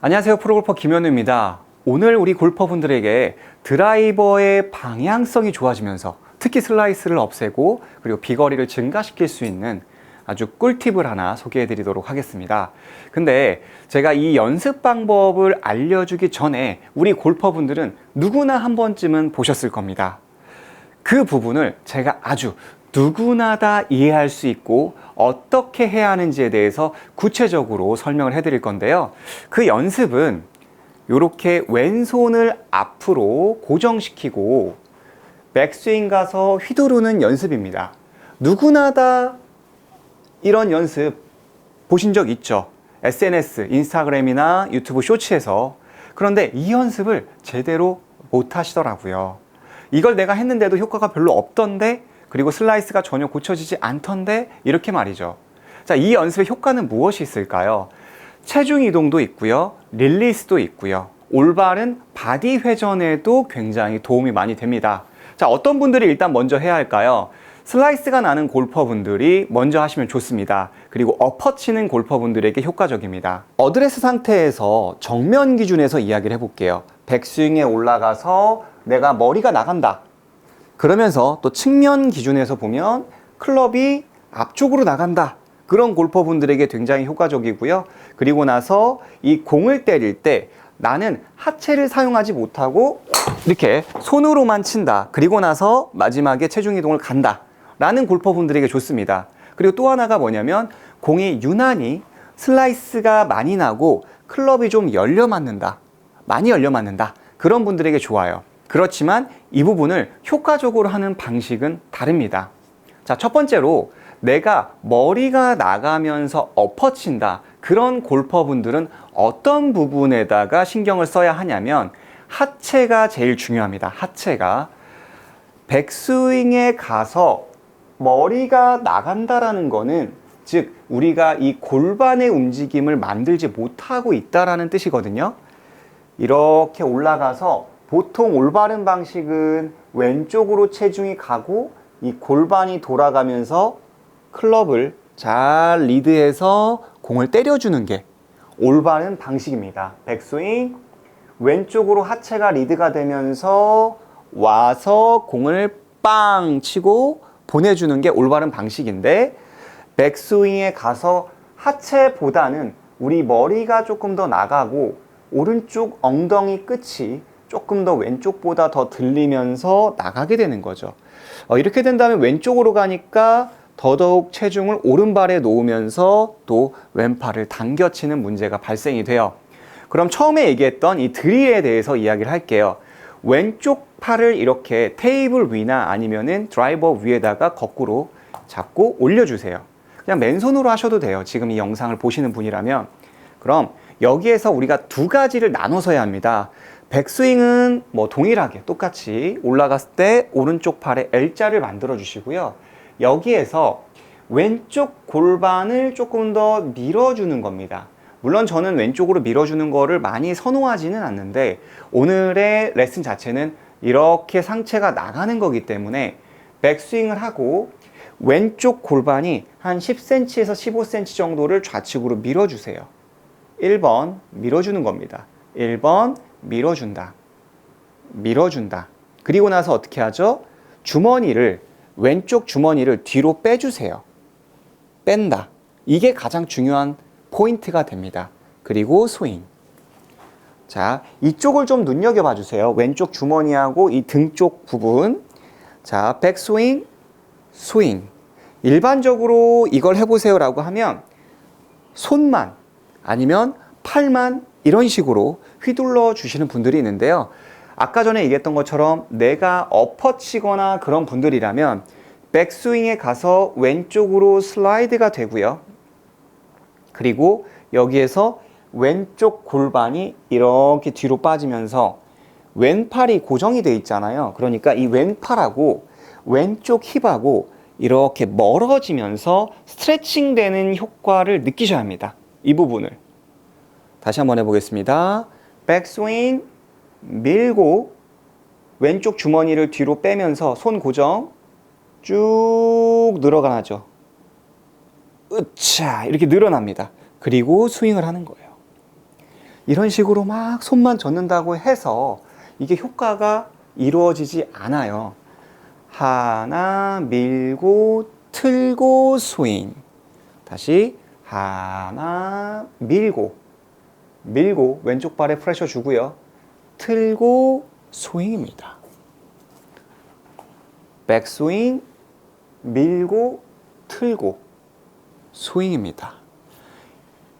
안녕하세요. 프로골퍼 김현우입니다. 오늘 우리 골퍼분들에게 드라이버의 방향성이 좋아지면서 특히 슬라이스를 없애고 그리고 비거리를 증가시킬 수 있는 아주 꿀팁을 하나 소개해 드리도록 하겠습니다. 근데 제가 이 연습 방법을 알려주기 전에 우리 골퍼분들은 누구나 한 번쯤은 보셨을 겁니다. 그 부분을 제가 아주 누구나 다 이해할 수 있고 어떻게 해야 하는지에 대해서 구체적으로 설명을 해드릴 건데요. 그 연습은 이렇게 왼손을 앞으로 고정시키고 백스윙 가서 휘두르는 연습입니다. 누구나 다 이런 연습 보신 적 있죠? SNS, 인스타그램이나 유튜브 쇼츠에서. 그런데 이 연습을 제대로 못 하시더라고요. 이걸 내가 했는데도 효과가 별로 없던데, 그리고 슬라이스가 전혀 고쳐지지 않던데, 이렇게 말이죠. 자, 이 연습의 효과는 무엇이 있을까요? 체중 이동도 있고요. 릴리스도 있고요. 올바른 바디 회전에도 굉장히 도움이 많이 됩니다. 자, 어떤 분들이 일단 먼저 해야 할까요? 슬라이스가 나는 골퍼분들이 먼저 하시면 좋습니다. 그리고 엎어 치는 골퍼분들에게 효과적입니다. 어드레스 상태에서 정면 기준에서 이야기를 해볼게요. 백스윙에 올라가서 내가 머리가 나간다. 그러면서 또 측면 기준에서 보면 클럽이 앞쪽으로 나간다. 그런 골퍼분들에게 굉장히 효과적이고요. 그리고 나서 이 공을 때릴 때 나는 하체를 사용하지 못하고 이렇게 손으로만 친다. 그리고 나서 마지막에 체중 이동을 간다. 라는 골퍼분들에게 좋습니다. 그리고 또 하나가 뭐냐면 공이 유난히 슬라이스가 많이 나고 클럽이 좀 열려 맞는다. 많이 열려 맞는다. 그런 분들에게 좋아요. 그렇지만 이 부분을 효과적으로 하는 방식은 다릅니다. 자, 첫 번째로 내가 머리가 나가면서 엎어친다. 그런 골퍼분들은 어떤 부분에다가 신경을 써야 하냐면 하체가 제일 중요합니다. 하체가. 백스윙에 가서 머리가 나간다라는 거는 즉 우리가 이 골반의 움직임을 만들지 못하고 있다라는 뜻이거든요. 이렇게 올라가서 보통 올바른 방식은 왼쪽으로 체중이 가고 이 골반이 돌아가면서 클럽을 잘 리드해서 공을 때려주는 게 올바른 방식입니다. 백스윙 왼쪽으로 하체가 리드가 되면서 와서 공을 빵 치고 보내주는 게 올바른 방식인데 백스윙에 가서 하체보다는 우리 머리가 조금 더 나가고 오른쪽 엉덩이 끝이 조금 더 왼쪽보다 더 들리면서 나가게 되는 거죠. 어, 이렇게 된다면 왼쪽으로 가니까 더더욱 체중을 오른발에 놓으면서 또 왼팔을 당겨치는 문제가 발생이 돼요. 그럼 처음에 얘기했던 이 드릴에 대해서 이야기를 할게요. 왼쪽 팔을 이렇게 테이블 위나 아니면은 드라이버 위에다가 거꾸로 잡고 올려주세요. 그냥 맨손으로 하셔도 돼요. 지금 이 영상을 보시는 분이라면. 그럼 여기에서 우리가 두 가지를 나눠서 해야 합니다. 백스윙은 뭐 동일하게 똑같이 올라갔을 때 오른쪽 팔에 L자를 만들어 주시고요. 여기에서 왼쪽 골반을 조금 더 밀어주는 겁니다. 물론 저는 왼쪽으로 밀어주는 거를 많이 선호하지는 않는데 오늘의 레슨 자체는 이렇게 상체가 나가는 거기 때문에 백스윙을 하고 왼쪽 골반이 한 10cm에서 15cm 정도를 좌측으로 밀어주세요. 1번 밀어주는 겁니다. 1번 밀어준다. 밀어준다. 그리고 나서 어떻게 하죠? 주머니를 왼쪽 주머니를 뒤로 빼주세요. 뺀다. 이게 가장 중요한 포인트가 됩니다. 그리고 스윙. 자, 이쪽을 좀 눈여겨봐 주세요. 왼쪽 주머니하고 이 등 쪽 부분. 자, 백스윙, 스윙. 일반적으로 이걸 해보세요라고 하면 손만 아니면 팔만 이런 식으로 휘둘러 주시는 분들이 있는데요. 아까 전에 얘기했던 것처럼 내가 엎어치거나 그런 분들이라면 백스윙에 가서 왼쪽으로 슬라이드가 되고요. 그리고 여기에서 왼쪽 골반이 이렇게 뒤로 빠지면서 왼팔이 고정이 돼 있잖아요. 그러니까 이 왼팔하고 왼쪽 힙하고 이렇게 멀어지면서 스트레칭 되는 효과를 느끼셔야 합니다. 이 부분을. 다시 한번 해보겠습니다. 백스윙 밀고 왼쪽 주머니를 뒤로 빼면서 손 고정 쭉 늘어가죠. 으차 이렇게 늘어납니다. 그리고 스윙을 하는 거예요. 이런 식으로 막 손만 젓는다고 해서 이게 효과가 이루어지지 않아요. 하나 밀고 틀고 스윙. 다시 하나 밀고 밀고 왼쪽 발에 프레셔 주고요. 틀고 스윙입니다. 백스윙 밀고 틀고 스윙입니다.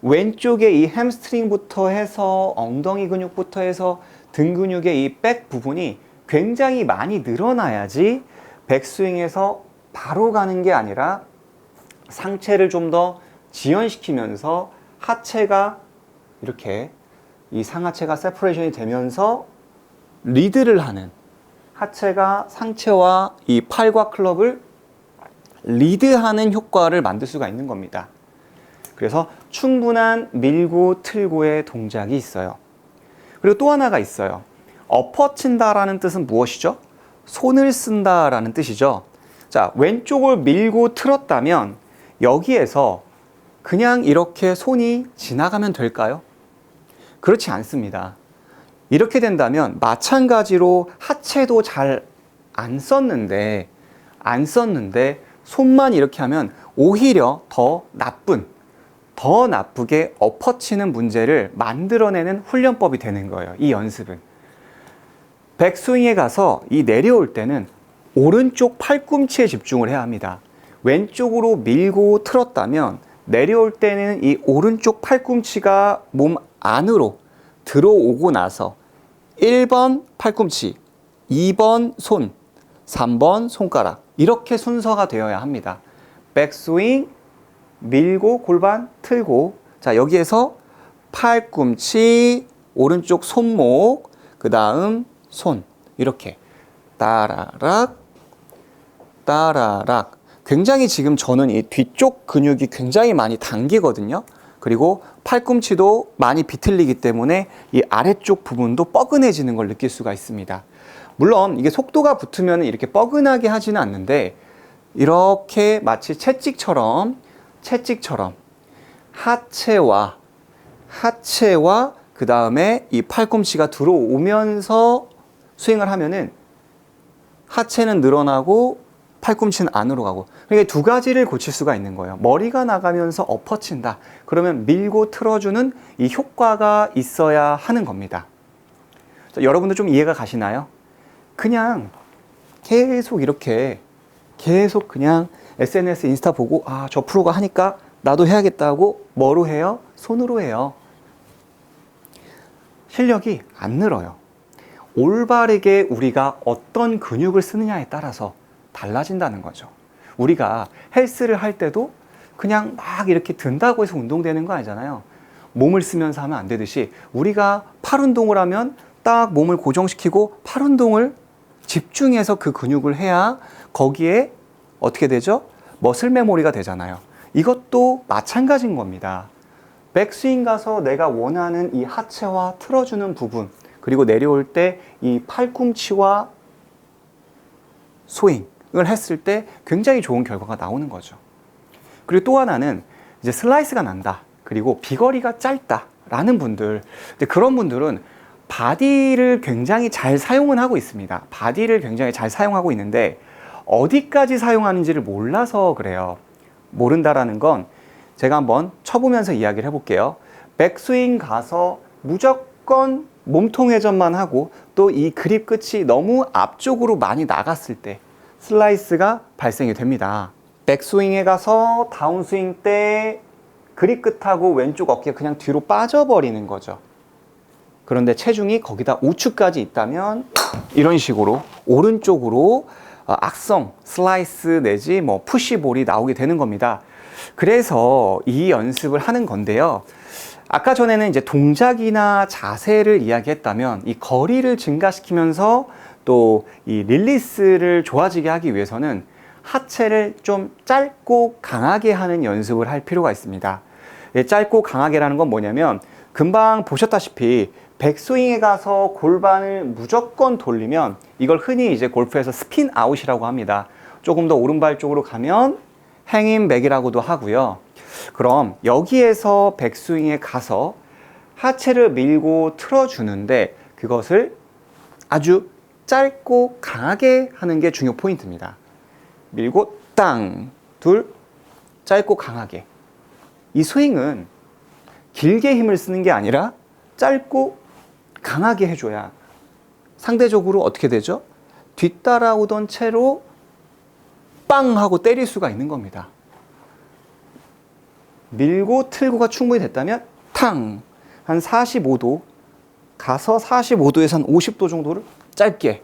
왼쪽에 이 햄스트링부터 해서 엉덩이 근육부터 해서 등 근육의 이 백 부분이 굉장히 많이 늘어나야지 백스윙에서 바로 가는 게 아니라 상체를 좀 더 지연시키면서 하체가 이렇게 이 상하체가 세퍼레이션이 되면서 리드를 하는 하체가 상체와 이 팔과 클럽을 리드하는 효과를 만들 수가 있는 겁니다. 그래서 충분한 밀고 틀고의 동작이 있어요. 그리고 또 하나가 있어요. 엎어친다라는 뜻은 무엇이죠? 손을 쓴다라는 뜻이죠. 자, 왼쪽을 밀고 틀었다면 여기에서 그냥 이렇게 손이 지나가면 될까요? 그렇지 않습니다. 이렇게 된다면 마찬가지로 하체도 잘 안 썼는데 안 썼는데 손만 이렇게 하면 오히려 더 나쁜 더 나쁘게 엎어치는 문제를 만들어내는 훈련법이 되는 거예요. 이 연습은. 백스윙에 가서 이 내려올 때는 오른쪽 팔꿈치에 집중을 해야 합니다. 왼쪽으로 밀고 틀었다면 내려올 때는 이 오른쪽 팔꿈치가 몸 안으로 들어오고 나서 1번 팔꿈치, 2번 손, 3번 손가락 이렇게 순서가 되어야 합니다. 백스윙 밀고 골반 틀고 자 여기에서 팔꿈치 오른쪽 손목 그 다음 손 이렇게 따라락 따라락 굉장히 지금 저는 이 뒤쪽 근육이 굉장히 많이 당기거든요. 그리고 팔꿈치도 많이 비틀리기 때문에 이 아래쪽 부분도 뻐근해지는 걸 느낄 수가 있습니다. 물론 이게 속도가 붙으면 이렇게 뻐근하게 하지는 않는데 이렇게 마치 채찍처럼 채찍처럼 하체와 하체와 그 다음에 이 팔꿈치가 들어오면서 스윙을 하면은 하체는 늘어나고 팔꿈치는 안으로 가고 그러니까 두 가지를 고칠 수가 있는 거예요. 머리가 나가면서 엎어친다. 그러면 밀고 틀어주는 이 효과가 있어야 하는 겁니다. 자, 여러분들 좀 이해가 가시나요? 그냥 계속 이렇게 계속 그냥 SNS 인스타 보고 아 저 프로가 하니까 나도 해야겠다고 뭐로 해요? 손으로 해요. 실력이 안 늘어요. 올바르게 우리가 어떤 근육을 쓰느냐에 따라서 달라진다는 거죠. 우리가 헬스를 할 때도 그냥 막 이렇게 든다고 해서 운동되는 거 아니잖아요. 몸을 쓰면서 하면 안 되듯이 우리가 팔 운동을 하면 딱 몸을 고정시키고 팔 운동을 집중해서 그 근육을 해야 거기에 어떻게 되죠? 머슬 메모리가 되잖아요. 이것도 마찬가지인 겁니다. 백스윙 가서 내가 원하는 이 하체와 틀어주는 부분, 그리고 내려올 때 이 팔꿈치와 스윙을 했을 때 굉장히 좋은 결과가 나오는 거죠. 그리고 또 하나는 이제 슬라이스가 난다. 그리고 비거리가 짧다 라는 분들, 이제 그런 분들은 바디를 굉장히 잘 사용은 하고 있습니다. 바디를 굉장히 잘 사용하고 있는데 어디까지 사용하는지를 몰라서 그래요. 모른다라는 건 제가 한번 쳐보면서 이야기를 해볼게요. 백스윙 가서 무조건 몸통 회전만 하고 또 이 그립 끝이 너무 앞쪽으로 많이 나갔을 때 슬라이스가 발생이 됩니다. 백스윙에 가서 다운스윙 때 그립 끝하고 왼쪽 어깨가 그냥 뒤로 빠져버리는 거죠. 그런데 체중이 거기다 우측까지 있다면 이런 식으로 오른쪽으로 어, 악성 슬라이스 내지 뭐 푸시볼이 나오게 되는 겁니다. 그래서 이 연습을 하는 건데요. 아까 전에는 이제 동작이나 자세를 이야기했다면 이 거리를 증가시키면서 또 이 릴리스를 좋아지게 하기 위해서는 하체를 좀 짧고 강하게 하는 연습을 할 필요가 있습니다. 예, 짧고 강하게라는 건 뭐냐면 금방 보셨다시피 백스윙에 가서 골반을 무조건 돌리면 이걸 흔히 이제 골프에서 스핀 아웃이라고 합니다. 조금 더 오른발 쪽으로 가면 행인 백이라고도 하고요. 그럼 여기에서 백스윙에 가서 하체를 밀고 틀어주는데 그것을 아주 짧고 강하게 하는 게 중요 포인트입니다. 밀고 땅, 둘, 짧고 강하게. 이 스윙은 길게 힘을 쓰는 게 아니라 짧고 강하게 해줘야 상대적으로 어떻게 되죠? 뒤따라오던 채로 빵 하고 때릴 수가 있는 겁니다. 밀고 틀고가 충분히 됐다면 탕! 한 45도 가서 45도에서 한 50도 정도를 짧게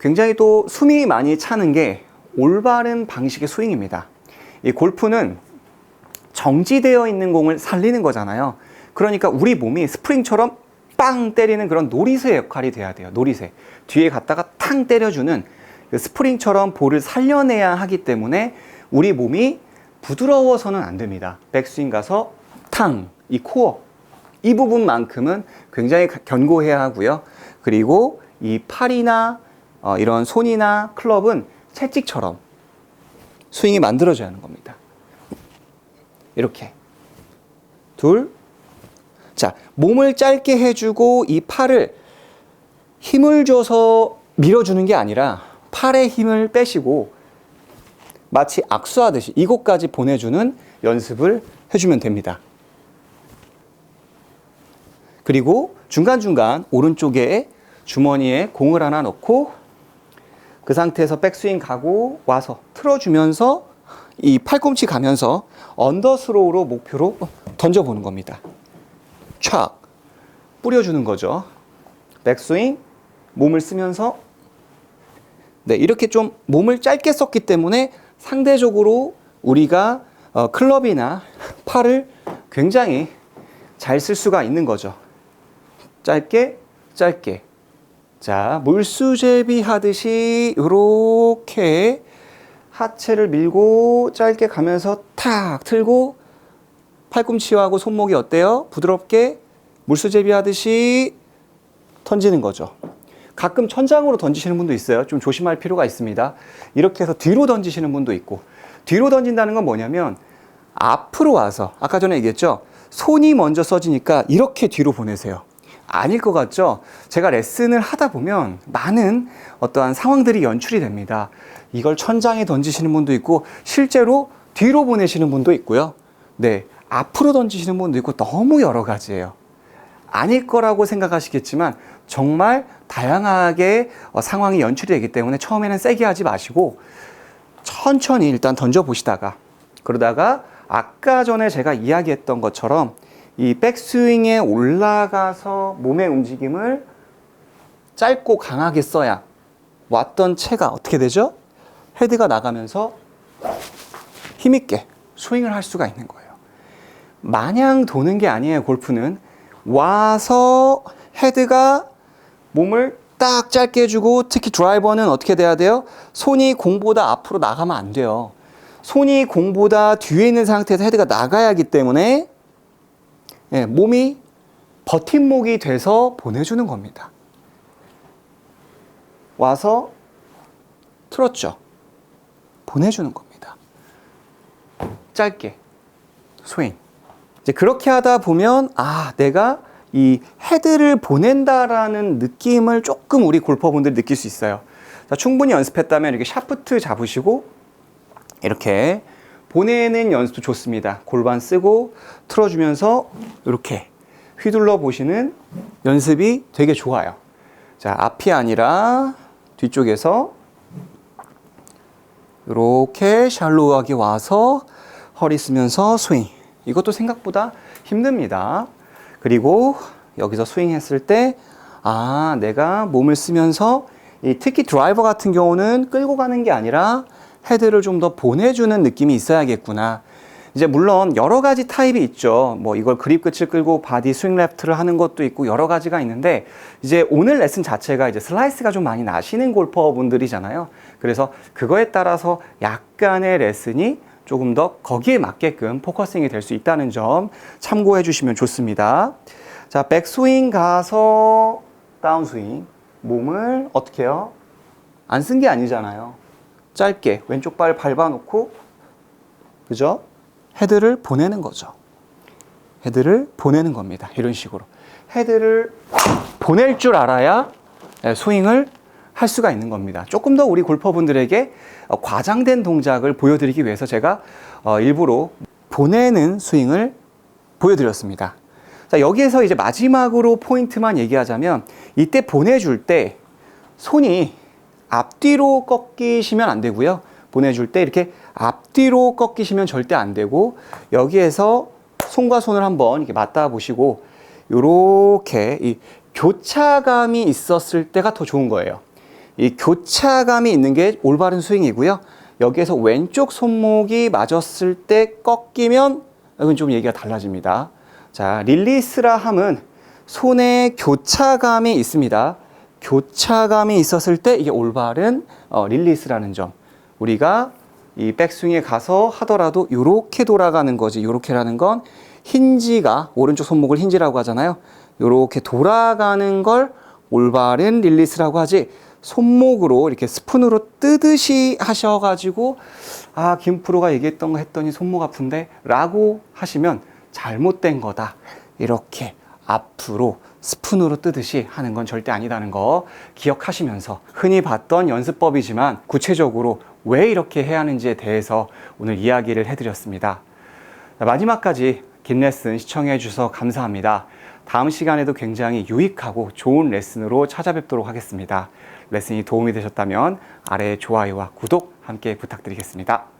굉장히 또 숨이 많이 차는 게 올바른 방식의 스윙입니다. 이 골프는 정지되어 있는 공을 살리는 거잖아요. 그러니까 우리 몸이 스프링처럼 빵 때리는 그런 놀이새 역할이 돼야 돼요. 놀이새. 뒤에 갔다가 탕 때려주는 그 스프링처럼 볼을 살려내야 하기 때문에 우리 몸이 부드러워서는 안 됩니다. 백스윙 가서 탕, 이 코어, 이 부분만큼은 굉장히 견고해야 하고요. 그리고 이 팔이나 어, 이런 손이나 클럽은 채찍처럼 스윙이 만들어져야 하는 겁니다. 이렇게. 둘. 자, 몸을 짧게 해주고 이 팔을 힘을 줘서 밀어주는 게 아니라 팔에 힘을 빼시고 마치 악수하듯이 이곳까지 보내주는 연습을 해주면 됩니다. 그리고 중간중간 오른쪽에 주머니에 공을 하나 넣고 그 상태에서 백스윙 가고 와서 틀어주면서 이 팔꿈치 가면서 언더스로우로 목표로 던져보는 겁니다. 촥 뿌려주는 거죠. 백스윙 몸을 쓰면서 네 이렇게 좀 몸을 짧게 썼기 때문에 상대적으로 우리가 어, 클럽이나 팔을 굉장히 잘 쓸 수가 있는 거죠. 짧게 짧게 자 물수제비 하듯이 이렇게 하체를 밀고 짧게 가면서 탁 틀고 팔꿈치하고 손목이 어때요? 부드럽게 물수제비 하듯이 던지는 거죠. 가끔 천장으로 던지시는 분도 있어요. 좀 조심할 필요가 있습니다. 이렇게 해서 뒤로 던지시는 분도 있고 뒤로 던진다는 건 뭐냐면 앞으로 와서 아까 전에 얘기했죠. 손이 먼저 써지니까 이렇게 뒤로 보내세요. 아닐 것 같죠? 제가 레슨을 하다 보면 많은 어떠한 상황들이 연출이 됩니다. 이걸 천장에 던지시는 분도 있고 실제로 뒤로 보내시는 분도 있고요. 네. 앞으로 던지시는 분도 있고 너무 여러 가지예요. 아닐 거라고 생각하시겠지만 정말 다양하게 어, 상황이 연출이 되기 때문에 처음에는 세게 하지 마시고 천천히 일단 던져 보시다가 그러다가 아까 전에 제가 이야기했던 것처럼 이 백스윙에 올라가서 몸의 움직임을 짧고 강하게 써야 왔던 채가 어떻게 되죠? 헤드가 나가면서 힘있게 스윙을 할 수가 있는 거예요. 마냥 도는 게 아니에요, 골프는. 와서 헤드가 몸을 딱 짧게 해주고 특히 드라이버는 어떻게 돼야 돼요? 손이 공보다 앞으로 나가면 안 돼요. 손이 공보다 뒤에 있는 상태에서 헤드가 나가야 하기 때문에 예, 몸이 버팀목이 돼서 보내주는 겁니다. 와서 틀었죠. 보내주는 겁니다. 짧게 스윙. 이제 그렇게 하다 보면 아 내가 이 헤드를 보낸다라는 느낌을 조금 우리 골퍼분들이 느낄 수 있어요. 자, 충분히 연습했다면 이렇게 샤프트 잡으시고 이렇게 보내는 연습도 좋습니다. 골반 쓰고 틀어주면서 이렇게 휘둘러 보시는 연습이 되게 좋아요. 자, 앞이 아니라 뒤쪽에서 이렇게 샬로우하게 와서 허리 쓰면서 스윙. 이것도 생각보다 힘듭니다. 그리고 여기서 스윙했을 때, 아, 내가 몸을 쓰면서 이 특히 드라이버 같은 경우는 끌고 가는 게 아니라 헤드를 좀 더 보내주는 느낌이 있어야겠구나. 이제 물론 여러 가지 타입이 있죠. 뭐 이걸 그립 끝을 끌고 바디 스윙 레프트를 하는 것도 있고 여러 가지가 있는데 이제 오늘 레슨 자체가 이제 슬라이스가 좀 많이 나시는 골퍼 분들이잖아요. 그래서 그거에 따라서 약간의 레슨이 조금 더 거기에 맞게끔 포커싱이 될 수 있다는 점 참고해 주시면 좋습니다. 자, 백스윙 가서 다운스윙. 몸을 어떻게 해요? 안 쓴 게 아니잖아요. 짧게 왼쪽 발 밟아놓고 그죠? 헤드를 보내는 거죠. 헤드를 보내는 겁니다. 이런 식으로. 헤드를 보낼 줄 알아야 예, 스윙을 할 수가 있는 겁니다. 조금 더 우리 골퍼분들에게 어, 과장된 동작을 보여드리기 위해서 제가 어, 일부러 보내는 스윙을 보여드렸습니다. 자, 여기에서 이제 마지막으로 포인트만 얘기하자면 이때 보내줄 때 손이 앞뒤로 꺾이시면 안 되고요. 보내줄 때 이렇게 앞뒤로 꺾이시면 절대 안 되고 여기에서 손과 손을 한번 이렇게 맞닿아 보시고 요렇게 이 교차감이 있었을 때가 더 좋은 거예요. 이 교차감이 있는 게 올바른 스윙이고요. 여기에서 왼쪽 손목이 맞았을 때 꺾이면 이건 좀 얘기가 달라집니다. 자, 릴리스라 함은 손에 교차감이 있습니다. 교차감이 있었을 때 이게 올바른 어, 릴리스라는 점. 우리가 이 백스윙에 가서 하더라도 이렇게 돌아가는 거지. 이렇게라는 건 힌지가 오른쪽 손목을 힌지라고 하잖아요. 이렇게 돌아가는 걸 올바른 릴리스라고 하지. 손목으로 이렇게 스푼으로 뜨듯이 하셔가지고 아 김프로가 얘기했던 거 했더니 손목 아픈데 라고 하시면 잘못된 거다 이렇게 앞으로 스푼으로 뜨듯이 하는 건 절대 아니다는 거 기억하시면서 흔히 봤던 연습법이지만 구체적으로 왜 이렇게 해야 하는지에 대해서 오늘 이야기를 해드렸습니다. 마지막까지 긴 레슨 시청해 주셔서 감사합니다. 다음 시간에도 굉장히 유익하고 좋은 레슨으로 찾아뵙도록 하겠습니다. 레슨이 도움이 되셨다면 아래 좋아요와 구독 함께 부탁드리겠습니다.